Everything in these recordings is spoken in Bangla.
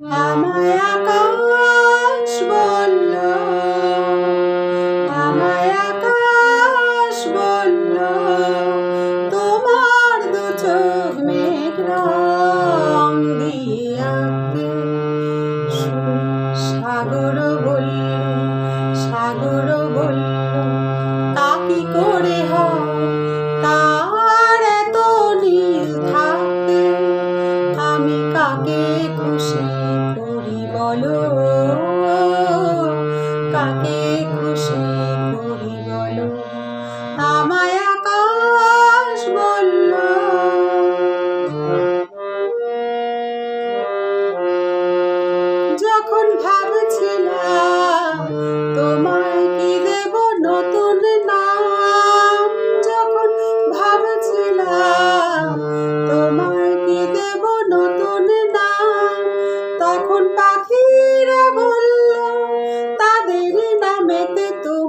আমায় কাকে খুশি করি বলো। আমায় আকাশ বলল। যখন ভাবছিলাম তোমায় কি দেব নতুন নাম, যখন ভাবছিলাম তোমায় কি দেব নতুন নাম, তখন পাখিরা বলল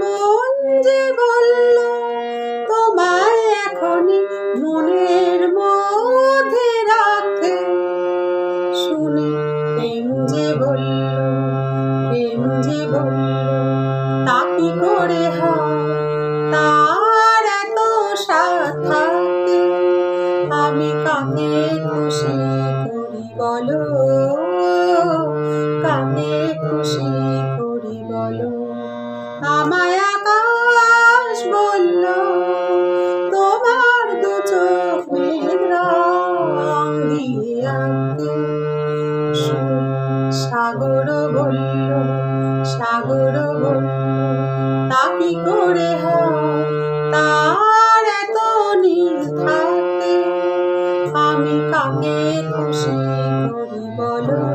মন যে বলল, তোমার এখনই মনের মধ্যে রাখে। শুনে প্রেম যে বলল, প্রেম যে বলল, তা কি করে হয়? তার এত সাথে আমি কাকে খুশি করি বলো? কাকে খুশি করি বলো? আমার বলল সাগর বলল তা কি করে তার এত নীল থাকে, আমি কাকে খুশি করি বলো?